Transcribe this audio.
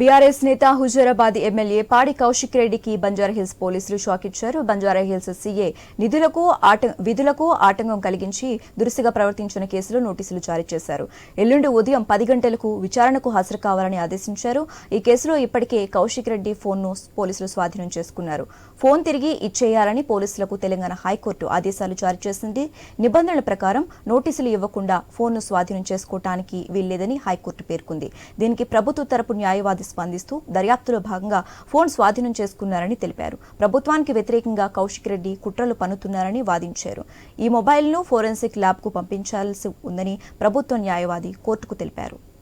BRS నేత Huzurabad MLA పాడి కౌశిక్ రెడ్డికి బంజారాహిల్స్ పోలీసులు షాక్ ఇచ్చారు. బంజారాహిల్స్ సీఏ నిధులకు ఆట విధులకు ఆటంకం కలిగించి దురుసుగా ప్రవర్తించిన కేసులో నోటీసులు జారీ చేశారు. ఎల్లుండి ఉదయం పది గంటలకు విచారణకు హాజరు కావాలని ఆదేశించారు. ఈ కేసులో ఇప్పటికే కౌశిక్ రెడ్డి ఫోన్ను పోలీసులు స్వాధీనం చేసుకున్నారు. ఫోన్ తిరిగి ఇచ్చేయాలని పోలీసులకు తెలంగాణ హైకోర్టు ఆదేశాలు జారీ చేసింది. నిబంధనల ప్రకారం నోటీసులు ఇవ్వకుండా ఫోన్ను స్వాధీనం చేసుకోవటానికి వీల్లేదని హైకోర్టు పేర్కొంది. దీనికి ప్రభుత్వ తరపు న్యాయవాది స్పందిస్తూ దర్యాప్తులో భాగంగా ఫోన్ స్వాధీనం చేసుకున్నారని తెలిపారు. ప్రభుత్వానికి వ్యతిరేకంగా కౌశిక్ రెడ్డి కుట్రలు పన్నుతున్నారని వాదించారు. ఈ మొబైల్ను ఫోరెన్సిక్ ల్యాబ్కు పంపించాల్సి ఉందని ప్రభుత్వ న్యాయవాది కోర్టుకు తెలిపారు.